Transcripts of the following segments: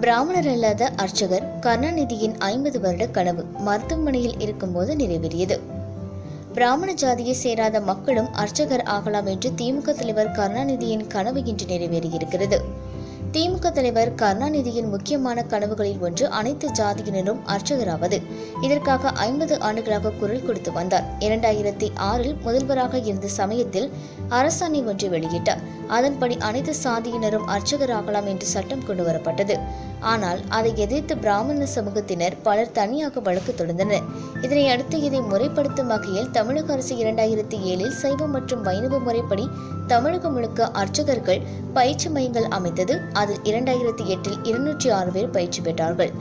பிராமணர் அல்லாத அர்ச்சகர் கருணாநிதியின் ஐம்பது வருட கனவு மருத்துவமனையில் இருக்கும்போது நிறைவேறியது. பிராமண ஜாதியை சேராத மக்களும் அர்ச்சகர் ஆகலாம் என்று திமுக தலைவர் கருணாநிதியின் கனவு இன்று நிறைவேறியிருக்கிறது. திமுக தலைவர் கருணாநிதியின் முக்கியமான கனவுகளில் ஒன்று அனைத்து ஜாதியினரும் அர்ச்சகராவது. இதற்காக ஐம்பது ஆண்டுகளாக குரல் கொடுத்து வந்தார். இரண்டாயிரத்தி ஆறில் முதல்வராக இருந்த சமயத்தில் அரசாணை ஒன்றை வெளியிட்டார். அதன்படி அனைத்து சாதியினரும் அர்ச்சகராகலாம் என்று சட்டம் கொண்டு வரப்பட்டது. ஆனால் அதை எதிர்த்து பிராமண சமூகத்தினர் பலர் தனியாக வழக்கு தொடர்ந்தனர் இதனை அடுத்து இதை முறைப்படுத்தும் வகையில் தமிழக அரசு இரண்டாயிரத்தி ஏழில் சைவம் மற்றும் வைணவ முறைப்படி தமிழகம் முழுக்க அர்ச்சகர்கள் பயிற்சி மையங்கள் அமைத்தது. அதில் இரண்டாயிரத்தி எட்டில் இருநூற்றி ஆறு பேர் பயிற்சி பெற்றார்கள்.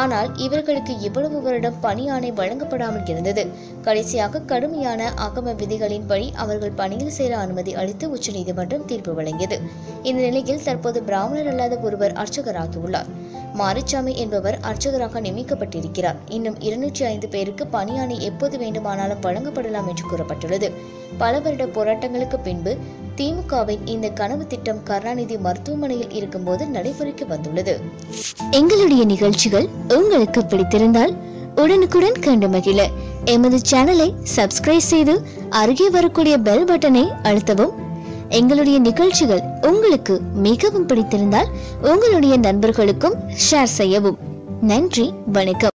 ஆனால் இவர்களுக்கு இவ்வளவு வருடம் பணி ஆணை வழங்கப்படாமல் இருந்தது. கடைசியாக கடுமையான அகம விதிகளின்படி அவர்கள் பணியில் சேர அனுமதி அளித்து உச்சநீதிமன்றம் தீர்ப்பு வழங்கியது. இந்த நிலையில் தற்போது பிராமணர் அல்லாத ஒருவர் அர்ச்சகராகியுள்ளார். மாரிச்சாமி என்பவர் அர்ச்சகராக நியமிக்கப்பட்டிருக்கிறார். இன்னும் இருநூற்றி ஐந்து பேருக்கு பணியாணை எப்போது வேண்டுமானாலும் வழங்கப்படலாம் என்று கூறப்பட்டுள்ளது. பல வருட போராட்டங்களுக்கு பின்பு திமுகவின் இந்த கனவு திட்டம் கருணாநிதி மருத்துவமனையில் இருக்கும்போது நடைமுறைக்கு வந்துள்ளது. எங்களுடைய நிகழ்ச்சிகள் உங்களுக்கு பிடித்திருந்தால் உடனுக்குடன் கண்டு மகிழ. எமது சேனலை சப்ஸ்கிரைப் செய்து அருகே வரக்கூடிய பெல் பட்டனை அழுத்தவும். எங்களுடைய நிகழ்ச்சிகள் உங்களுக்கு மிகவும் பிடித்திருந்தால் உங்களுடைய நண்பர்களுக்கும் ஷேர் செய்யவும். நன்றி வணக்கம்.